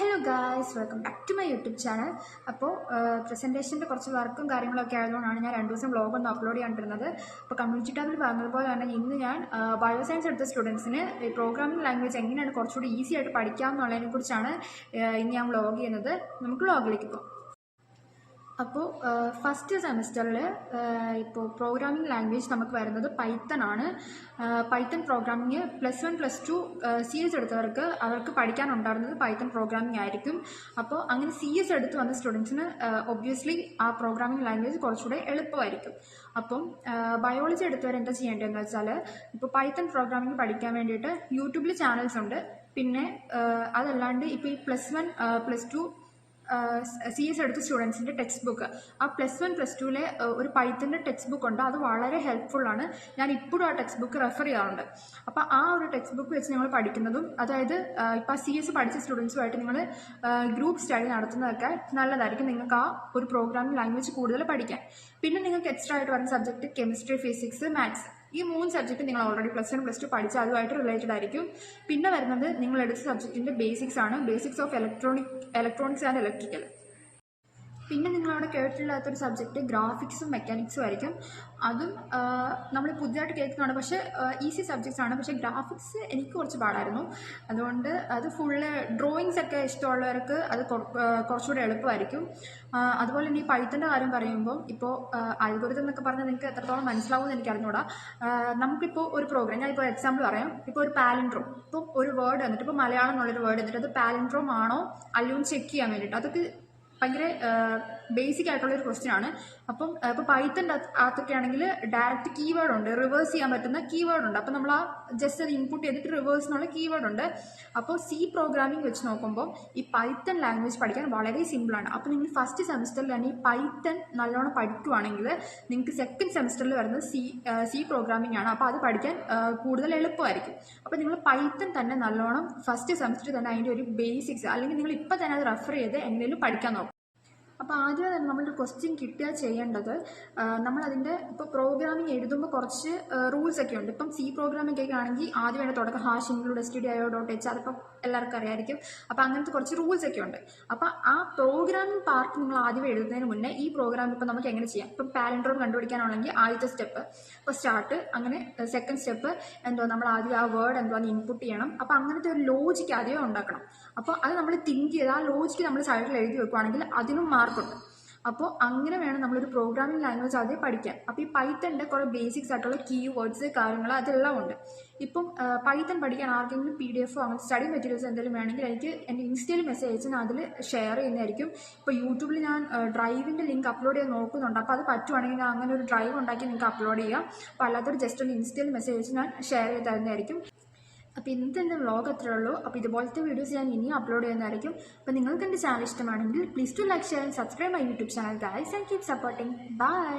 Hello guys welcome back to my YouTube channel അപ്പോൾ പ്രസന്റേഷന്റെ കുറച്ച് വർക്കും കാര്യങ്ങളൊക്കെ ആയതുകൊണ്ടാണ് ഞാൻ രണ്ട് ദിവസം വ്ളോഗ് ഒന്ന് അപ്ലോഡ് ചെയ്യാണ്ടിരുന്നത്. അപ്പോൾ കമ്മ്യൂണിറ്റി ടാബിൽ പറഞ്ഞതുപോലെ തന്നെ ഇന്ന് ഞാൻ ബയോ സയൻസ് എടുത്ത സ്റ്റുഡൻസിന് പ്രോഗ്രാമിംഗ് ലാംഗ്വേജ് എങ്ങനെയാണ് കുറച്ചുകൂടി ഈസി ആയിട്ട് പഠിക്കാം എന്നുള്ളതിനെക്കുറിച്ചാണ് ഇന്ന് ഞാൻ വ്ളോഗ് ചെയ്യുന്നത്. നമുക്ക് വ്ളോഗിലേക്ക് പോകാം. അപ്പോൾ ഫസ്റ്റ് സെമസ്റ്ററിൽ ഇപ്പോൾ പ്രോഗ്രാമിംഗ് ലാംഗ്വേജ് നമുക്ക് വരുന്നത് പൈത്തൺ ആണ്. Python programming plus one plus two C S എടുത്തവർക്ക് അവർക്ക് പഠിക്കാനുണ്ടായിരുന്നത് പൈത്തൺ പ്രോഗ്രാമിംഗ് ആയിരിക്കും. അപ്പോൾ അങ്ങനെ സി എസ് എടുത്ത് വന്ന സ്റ്റുഡൻസിന് ഒബ്വിയസ്ലി ആ പ്രോഗ്രാമിംഗ് ലാംഗ്വേജ് കുറച്ചുകൂടെ എളുപ്പമായിരിക്കും. അപ്പം ബയോളജി എടുത്തവർ എന്താ ചെയ്യേണ്ടതെന്ന് വെച്ചാൽ ഇപ്പോൾ പൈത്തൺ പ്രോഗ്രാമിംഗ് പഠിക്കാൻ വേണ്ടിയിട്ട് യൂട്യൂബിൽ ചാനൽസ് ഉണ്ട്. പിന്നെ അതല്ലാണ്ട് ഇപ്പോൾ ഈ plus one plus two C S എടുത്ത സ്റ്റുഡൻസിന്റെ ടെക്സ്റ്റ് ബുക്ക് ആ പ്ലസ് വൺ പ്ലസ് ടുവിലെ ഒരു പൈത്തന്റെ ടെക്സ്റ്റ് ബുക്ക് ഉണ്ട് അത് വളരെ ഹെൽപ്ഫുള്ളാണ് ഞാൻ ഇപ്പോഴും ആ ടെക്സ്റ്റ് ബുക്ക് റെഫർ ചെയ്യാറുണ്ട്. അപ്പോൾ ആ ഒരു ടെക്സ്റ്റ് ബുക്ക് വെച്ച് നിങ്ങൾ പഠിക്കുന്നതും അതായത് ഇപ്പോൾ സി എസ് പഠിച്ച സ്റ്റുഡൻസുമായിട്ട് നിങ്ങൾ ഗ്രൂപ്പ് സ്റ്റഡി നടത്തുന്നതൊക്കെ നല്ലതായിരിക്കും നിങ്ങൾക്ക് ആ ഒരു പ്രോഗ്രാമിംഗ് ലാംഗ്വേജ് കൂടുതൽ പഠിക്കാൻ. പിന്നെ നിങ്ങൾക്ക് എക്സ്ട്രാ ആയിട്ട് വരുന്ന സബ്ജക്റ്റ് കെമിസ്ട്രി ഫിസിക്സ് മാത്സ് ഈ മൂന്ന് സബ്ജക്റ്റ് നിങ്ങൾ already plus one plus two പഠിച്ച അതുമായിട്ട് റിലേറ്റഡ് ആയിരിക്കും. പിന്നെ വരുന്നത് നിങ്ങൾ എടുത്ത സബ്ജക്റ്റിന്റെ ബേസിക്സ് ആണ്. Basics of electronic electronics and electrical പിന്നെ നിങ്ങളവിടെ കേട്ടിട്ടില്ലാത്തൊരു സബ്ജക്റ്റ് ഗ്രാഫിക്സും മെക്കാനിക്സും ആയിരിക്കും. അതും നമ്മൾ പുതിയതായിട്ട് കേൾക്കുന്നതാണ്. പക്ഷേ ഈസി സബ്ജക്ട്സ് ആണ്. പക്ഷേ ഗ്രാഫിക്സ് എനിക്ക് കുറച്ച് പാടായിരുന്നു. അതുകൊണ്ട് അത് ഫുള്ള് ഡ്രോയിങ്സ് ഒക്കെ ഇഷ്ടമുള്ളവർക്ക് അത് കുറച്ചുകൂടെ എളുപ്പമായിരിക്കും. അതുപോലെ തന്നെ ഈ പൈത്തന്റെ കാര്യം പറയുമ്പോൾ ഇപ്പോൾ അൽഗോരിതം എന്നൊക്കെ പറഞ്ഞാൽ നിങ്ങൾക്ക് എത്രത്തോളം മനസ്സിലാവുമെന്ന് എനിക്ക് അറിഞ്ഞൂടാ. നമുക്കിപ്പോൾ ഒരു പ്രോഗ്രാം ഞാൻ ഇപ്പോൾ എക്സാമ്പിൾ പറയാം. ഇപ്പോൾ ഒരു പാലൻഡ്രോം ഇപ്പോൾ ഒരു വേർഡ് വന്നിട്ട് ഇപ്പോൾ മലയാളം എന്നുള്ളൊരു വേർഡ് വന്നിട്ട് അത് പാലൻഡ്രോം ആണോ അല്ലയോ ചെക്ക് ചെയ്യാൻ വേണ്ടിയിട്ട്. അതൊക്കെ ഭയങ്കര ബേസിക് ആയിട്ടുള്ള ഒരു ക്വസ്റ്റ്യൻ ആണ്. അപ്പം ഇപ്പൊ പൈത്തന്റെ അകത്തൊക്കെ ആണെങ്കിൽ ഡയറക്റ്റ് കീവേഡ് ഉണ്ട്. റിവേഴ്സ് ചെയ്യാൻ പറ്റുന്ന കീവേഡ് ഉണ്ട്. അപ്പൊ നമ്മൾ ആ ജസ്റ്റ് അത് ഇൻപുട്ട് ചെയ്തിട്ട് റിവേഴ്സ് എന്നുള്ള കീവേഡ് ഉണ്ട്. അപ്പോൾ സി പ്രോഗ്രാമിംഗ് വെച്ച് നോക്കുമ്പോൾ ഈ പൈത്തൺ ലാംഗ്വേജ് പഠിക്കാൻ വളരെ സിമ്പിളാണ് അപ്പൊ നിങ്ങൾ ഫസ്റ്റ് സെമിസ്റ്ററിൽ തന്നെ ഈ പൈത്തൺ നല്ലോണം പഠിക്കുവാണെങ്കിൽ നിങ്ങൾക്ക് സെക്കൻഡ് സെമിസ്റ്ററിൽ വരുന്നത് സി സി പ്രോഗ്രാമിംഗ് ആണ്. അപ്പൊ അത് പഠിക്കാൻ കൂടുതൽ എളുപ്പമായിരിക്കും. അപ്പൊ നിങ്ങൾ പൈത്തൺ തന്നെ നല്ലോണം ഫസ്റ്റ് സെമസ്റ്ററിൽ തന്നെ അതിന്റെ ഒരു ബേസിക്സ് അല്ലെങ്കിൽ നിങ്ങൾ ഇപ്പോൾ തന്നെ അത് റെഫർ ചെയ്ത് എങ്ങനെയും പഠിക്കാൻ നോക്കും അപ്പോൾ ആദ്യം തന്നെ നമ്മളൊരു ക്വസ്റ്റ്യൻ കിട്ടിയാൽ ചെയ്യേണ്ടത് നമ്മളതിന്റെ ഇപ്പോൾ പ്രോഗ്രാമിംഗ് എഴുതുമ്പോൾ കുറച്ച് റൂൾസ് ഒക്കെ ഉണ്ട്. ഇപ്പം സി പ്രോഗ്രാമിംഗ് ഒക്കെ ആണെങ്കിൽ ആദ്യം വേണ്ട തുടക്കം hash include S T D I dot H അതിപ്പം എല്ലാവർക്കും അറിയായിരിക്കും. അപ്പോൾ അങ്ങനത്തെ കുറച്ച് റൂൾസ് ഒക്കെ ഉണ്ട്. അപ്പോൾ ആ പ്രോഗ്രാമിംഗ് പാർട്ട് നിങ്ങൾ ആദ്യം എഴുതുന്നതിന് മുന്നേ ഈ പ്രോഗ്രാം ഇപ്പോൾ നമുക്ക് എങ്ങനെ ചെയ്യാം? ഇപ്പം പാലൻഡ്രോം കണ്ടുപിടിക്കാനാണെങ്കിൽ ആദ്യത്തെ സ്റ്റെപ്പ് ഇപ്പോൾ സ്റ്റാർട്ട് അങ്ങനെ സെക്കൻഡ് സ്റ്റെപ്പ് എന്തോ നമ്മൾ ആദ്യം ആ വേർഡ് എന്തോ അത് ഇൻപുട്ട് ചെയ്യണം. അപ്പോൾ അങ്ങനത്തെ ഒരു ലോജിക്ക് ആദ്യമേ ഉണ്ടാക്കണം. അപ്പോൾ അത് നമ്മൾ തിങ്ക് ചെയ്ത് ആ ലോജിക്ക് നമ്മൾ സൈഡിൽ എഴുതി വെക്കുവാണെങ്കിൽ അതിനും മാർക്കുണ്ട് അപ്പോൾ അങ്ങനെ വേണം നമ്മളൊരു പ്രോഗ്രാമിംഗ് ലാംഗ്വേജ് ആദ്യം പഠിക്കാൻ. അപ്പോൾ ഈ പൈത്തന്റെ കുറേ ബേസിക്സ് ആയിട്ടുള്ള കീ വേർഡ്സ് കാര്യങ്ങൾ അതെല്ലാം ഉണ്ട്. ഇപ്പം പൈത്തൻ പഠിക്കാൻ ആർക്കെങ്കിലും പി ഡി എഫോ അങ്ങനെ സ്റ്റഡി മെറ്റീരിയൽസ് എന്തെങ്കിലും വേണമെങ്കിൽ എനിക്ക് എന്റെ ഇൻസ്റ്റയിൽ മെസ്സേജ് അയച്ച് ഞാൻ അതിൽ ഷെയർ ചെയ്യുന്നതായിരിക്കും. ഇപ്പോൾ യൂട്യൂബിൽ ഞാൻ ഡ്രൈവിന്റെ ലിങ്ക് അപ്ലോഡ് ചെയ്യാൻ നോക്കുന്നുണ്ട്. അപ്പോൾ അത് പറ്റുവാണെങ്കിൽ ഞാൻ അങ്ങനെ ഒരു ഡ്രൈവ് ഉണ്ടാക്കി നിങ്ങൾക്ക് അപ്ലോഡ് ചെയ്യാം. അപ്പോൾ അല്ലാത്തൊരു ജസ്റ്റ് ഒന്ന് ഇൻസ്റ്റയിൽ മെസ്സേജ് അയച്ച് ഞാൻ ഷെയർ ചെയ്ത് തരുന്നതായിരിക്കും. അപ്പോൾ ഇന്നത്തെ എന്റെ വ്ളോഗ് അത്രേ ഉള്ളൂ. അപ്പോൾ ഇതുപോലത്തെ വീഡിയോസ് ഞാൻ ഇനിയും അപ്ലോഡ് ചെയ്യുന്നതായിരിക്കും. അപ്പോൾ നിങ്ങൾക്ക് എന്റെ ചാനൽ ഇഷ്ടമാണെങ്കിൽ please to like share and subscribe my YouTube channel guys and keep supporting bye